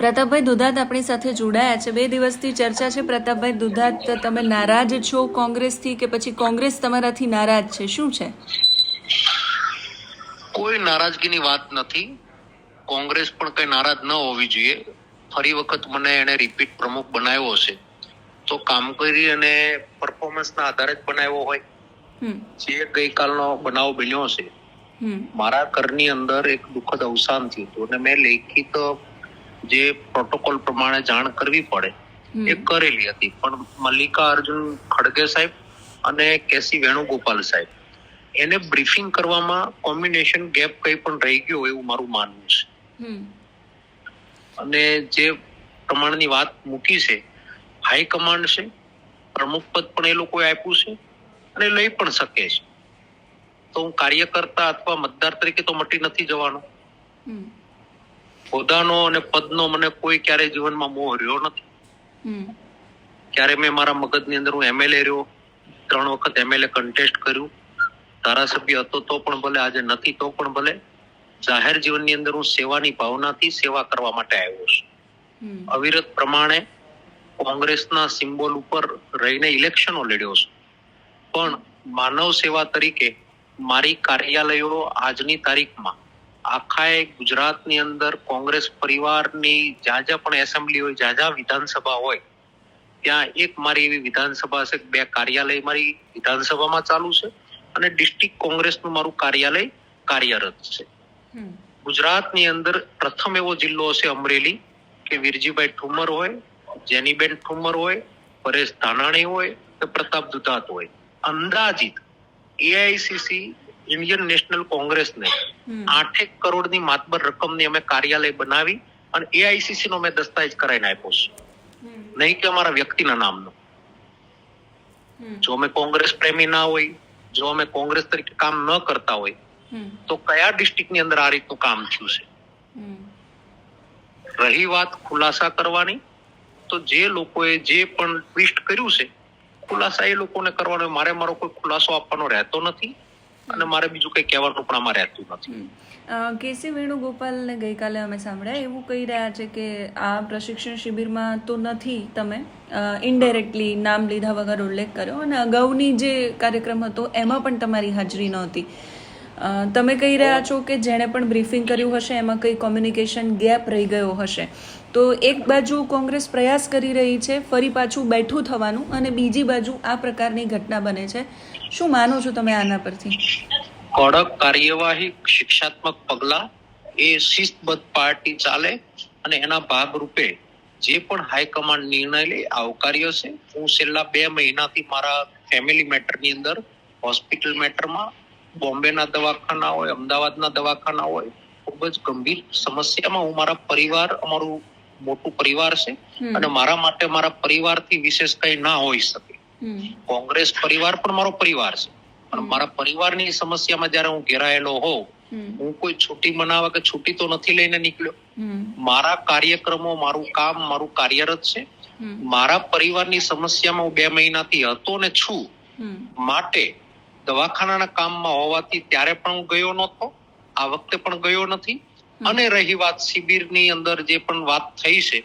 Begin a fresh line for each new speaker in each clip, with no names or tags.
પ્રતાપભાઈ દુધાત આપણી સાથે જોડાયા છે. બે દિવસથી ચર્ચા છે. પ્રતાપભાઈ દુધાત તમે નારાજ છો કોંગ્રેસથી કે પછી કોંગ્રેસ તમારાથી નારાજ છે? શું છે?
કોઈ નારાજગીની વાત નથી. કોંગ્રેસ પણ કઈ નારાજ ન હોવી જોઈએ. ફરી વખત મને એને રિપીટ પ્રમુખ બનાવ્યો છે તો કામગીરી અને પરફોર્મન્સના આધારે જ બનાવ્યો હોય. જે ગઈકાલનો બનાવ બન્યો છે મારા ઘરની અંદર એક દુઃખદ અવસાન થયું હતું અને મેં લેખિત જે પ્રોટોકોલ પ્રમાણે જાણ કરવી પડે એ કરેલી હતી. પણ મલ્લિકા અર્જુન ખડગે સાહેબ અને કેસી વેણુગોપાલ સાહેબ એને બ્રીફિંગ કરવામાં કોમ્બિનેશન ગેપ કઈ પણ રહી ગયો એવું મારું માનવું છે. અને જે પ્રમાણની વાત મૂકી છે હાઈકમાન્ડ છે પ્રમુખ પદ પણ એ લોકોએ આપ્યું છે અને લઈ પણ શકે છે. તો હું કાર્યકર્તા અથવા મતદાર તરીકે તો મટી નથી જવાનો. હોદ્દાનો અને પદનો મને કોઈ ક્યારે જીવનમાં મોહ રહ્યો નથી. ક્યારે મેં મારા મગજની અંદર હું એમએલએ રહ્યો ત્રણ વખત એમએલએ કન્ટેસ્ટ કર્યું. ધારાસભ્ય હતો તો પણ ભલે આજે નથી તો પણ ભલે. જાહેર જીવનની અંદર હું સેવાની ભાવનાથી સેવા કરવા માટે આવ્યો છું. અવિરત પ્રમાણે કોંગ્રેસના સિમ્બોલ ઉપર રહીને ઇલેક્શનો લડ્યો છું. પણ માનવ સેવા તરીકે મારી કાર્યાલયો આજની તારીખમાં આખા ગુજરાતની અંદર કોંગ્રેસ પરિવારની જ્યાં જ્યાં પણ એસેમ્બલી હોય જ્યાં જ્યાં વિધાનસભા હોય ત્યાં એક મારી એવી વિધાનસભા છે બે કાર્યાલય મારી વિધાનસભામાં ચાલુ છે અને ડિસ્ટ્રિક્ટ કોંગ્રેસનું મારું કાર્યાલય કાર્યરત છે. ગુજરાતની અંદર પ્રથમ એવો જિલ્લો હશે અમરેલી કે વીરજીભાઈ ઠુમર હોય જેનીબેન ઠુમર હોય પરેશ ધાનાણી હોય કે પ્રતાપ દુધાત હોય. અંદાજિત એઆઈસીસી ઇન્ડિયન નેશનલ કોંગ્રેસને આઠેક કરોડની માતબર રકમની અમે કાર્યાલય બનાવી અને એઆઈસીસી નો મેં દસ્તાવેજ કરાવીને આપ્યો છે. નહીં કે અમારા વ્યક્તિના નામનો. જો અમે કોંગ્રેસ પ્રેમી ના હોય જો અમે કોંગ્રેસ તરીકે કામ ન કરતા હોય તો કયા ડિસ્ટ્રિક્ટની અંદર આ રીતનું કામ થયું છે? રહી વાત ખુલાસા કરવાની તો જે લોકોએ જે પણ ટ્વિસ્ટ કર્યું છે ખુલાસા એ લોકોને કરવાનો. મારે મારો કોઈ ખુલાસો આપવાનો રહેતો નથી. અને મારે બીજું કઈ કહેવાનું પણ આમાં રહેતું નથી.
કેસી વેણુગોપાલને ગઈકાલે અમે સાંભળ્યા. એવું કહી રહ્યા છે કે આ પ્રશિક્ષણ શિબિરમાં તો નથી તમે ઇનડાયરેક્ટલી નામ લીધા વગર ઉલ્લેખ કર્યો. અને અગાઉની જે કાર્યક્રમ હતો, એમાં પણ તમારી હાજરી નહોતી. તમે કહી રહ્યા છો કે જેણે પણ બ્રીફિંગ કર્યું હશે, એમાં કંઈ કોમ્યુનિકેશન ગેપ રહી ગયો હશે. તો એક બાજુ કોંગ્રેસ પ્રયાસ કરી રહી છે, ફરી પાછું બેઠું થવાનું અને બીજી બાજુ આ પ્રકારની ઘટના બને છે. શું માનો છો તમે આના પરથી?
કડક કાર્યવાહી, શિક્ષાત્મક પગલા, એ શિસ્તબદ્ધ પાર્ટી ચાલે અને એના ભાગરૂપે જે પણ હાઈકમાન્ડ નિર્ણય લે આવકાર્ય છે. હું છેલ્લા બે મહિનાથી મારા ફેમિલી મેટરની અંદર હોસ્પિટલ મેટરમાં બોમ્બેના દવાખાના હોય, અમદાવાદના દવાખાના હોય, ખૂબ જ ગંભીર સમસ્યામાં હું મારા પરિવાર, અમારું મોટું પરિવાર છે અને મારા માટે મારા પરિવારથી વિશેષ કઈ ના હોઈ શકે. કોંગ્રેસ પરિવાર પણ મારો પરિવાર છે. પણ મારા પરિવારની સમસ્યામાં જયારે હું ઘેરાયેલો હોઉં હું કોઈ છુટ્ટી મનાવવા કે છુટ્ટી તો નથી લઈને નીકળ્યો. મારા કાર્યક્રમો મારું કામ મારું કાર્યરત છે. મારા પરિવારની સમસ્યામાં હું બે મહિનાથી હતો ને છું. માટે દવાખાનાના કામમાં હોવાથી ત્યારે પણ હું ગયો નહોતો. આ વખતે પણ ગયો નથી. અને રહી વાત શિબિરની અંદર જે પણ વાત થઈ છે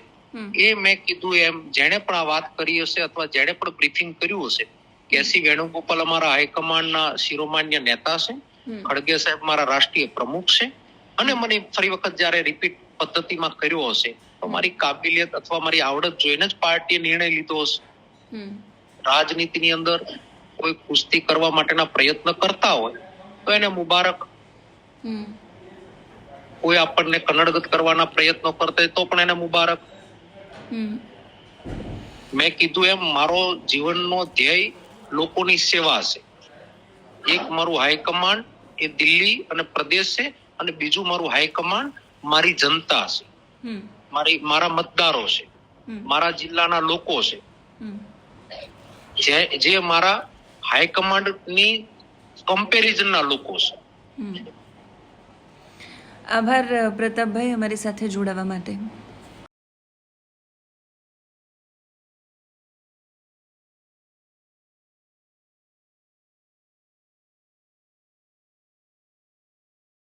એ મેં કીધું એમ જેણે પણ આ વાત કરી હશે અથવા જેણે પણ બ્રીફિંગ કર્યું હશે કેસી વેણુગોપાલ અમારા હાઈકમાન્ડના શિરોમાન્ય નેતા છે ખડગે સાહેબ મારા રાષ્ટ્રીય પ્રમુખ છે અને મને ફરી વખત જ્યારે રિપીટ પદ્ધતિમાં કર્યો હશે તો મારી કાબિલિયત અથવા મારી આવડત જોઈને જ પાર્ટીએ નિર્ણય લીધો હશે. રાજનીતિની અંદર કોઈ કુસ્તી કરવા માટેના પ્રયત્ન કરતા હોય તો એને મુબારક. કોઈ આપણને કનડગત કરવાના પ્રયત્નો કરતા તો પણ એને મુબારક. મેં કીધું એમ મારો જીવનનો ધ્યેય લોકોની સેવા છે. એક મારું હાઈકમાન્ડ એ દિલ્હી અને પ્રદેશ છે અને બીજું મારું હાઈકમાન્ડ મારી જનતા છે. મારી મારા મતદારો છે. મારા જિલ્લાના લોકો છે. જે જે મારા હાઈકમાન્ડની કમ્પેરિઝનના લોકો છે.
આભાર પ્રતાપભાઈ અમારી સાથે જોડાવા માટે.